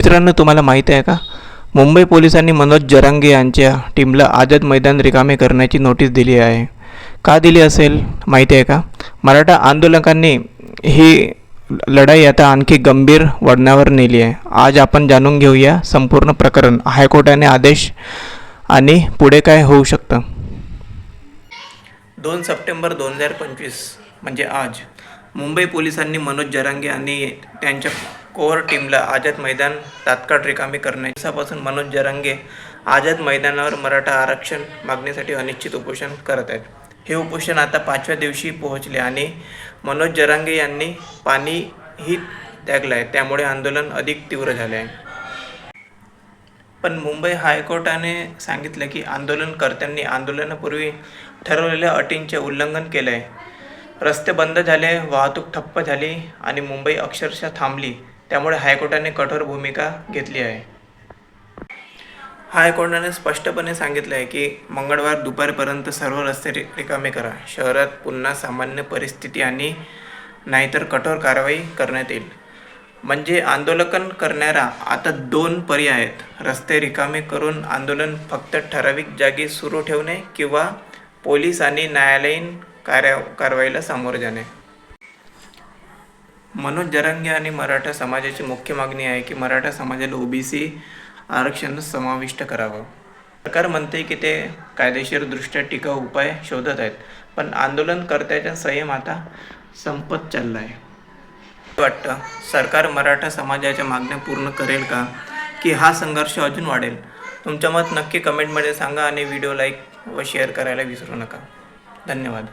मित्रांनो तुम्हाला माहीत आहे का? मुंबई पोलिसांनी मनोज जरांगे यांच्या टीमला आझाद मैदान रिकामे करण्याची नोटीस दिली आहे. का दिली असेल माहिती आहे का? मराठा आंदोलकांनी ही लढाई आता आणखी गंभीर वळणावर नेली आहे. आज आपण जाणून घेऊया संपूर्ण प्रकरण. हायकोर्टाने आदेश आणि पुढे काय होऊ शकतं? दोन सप्टेंबर दोन हजार पंचवीस म्हणजे आज मुंबई पोलिसांनी मनोज जरांगे आणि त्यांच्या कोअर टीमला आझाद मैदान तात्काळ रिकामी करण्याच्या दिवसापासून मनोज जरांगे आझाद मैदानावर मराठा आरक्षण मागणीसाठी अनिश्चित उपोषण करत आहेत. हे उपोषण आता पाचव्या दिवशी पोहोचले आणि मनोज जरांगे यांनी पाणीही त्यागलं आहे त्यामुळे आंदोलन अधिक तीव्र झाले आहे. पण मुंबई हायकोर्टाने सांगितलं की आंदोलनकर्त्यांनी आंदोलनापूर्वी ठरवलेल्या अटींचे उल्लंघन केलं आहे रस्ते बंद झाले वाहतूक ठप्प झाली आणि मुंबई अक्षरशः थांबली. त्यामुळे हायकोर्टाने कठोर भूमिका घेतली आहे. हायकोर्टाने स्पष्टपणे सांगितलं आहे की मंगळवार दुपारपर्यंत सर्व रस्ते रि रिकामे करा. शहरात पुन्हा सामान्य परिस्थिती आणि नाहीतर कठोर कारवाई करण्यात येईल. म्हणजे आंदोलन करणारा आता दोन पर्याय आहेत. रस्ते रिकामे करून आंदोलन फक्त ठराविक जागी सुरू ठेवणे किंवा पोलीस आणि न्यायालयीन कार्या कारवाईला सामोरे जाणे. मनोज जरांगे आणि मराठा समाजाची मुख्य मागणी आहे की मराठा समाजाला ओबीसी आरक्षण समाविष्ट करावं. सरकार म्हणते की ते कायदेशीरदृष्ट्या टिकाऊ उपाय शोधत आहेत पण आंदोलनकर्त्याचा संयम आता संपत चालला आहे वाटतं? सरकार मराठा समाजाच्या मागण्या पूर्ण करेल का? की हा संघर्ष अजून वाढेल? तुमच्या मत नक्की कमेंटमध्ये सांगा आणि व्हिडिओ लाईक व शेअर करायला विसरू नका. धन्यवाद.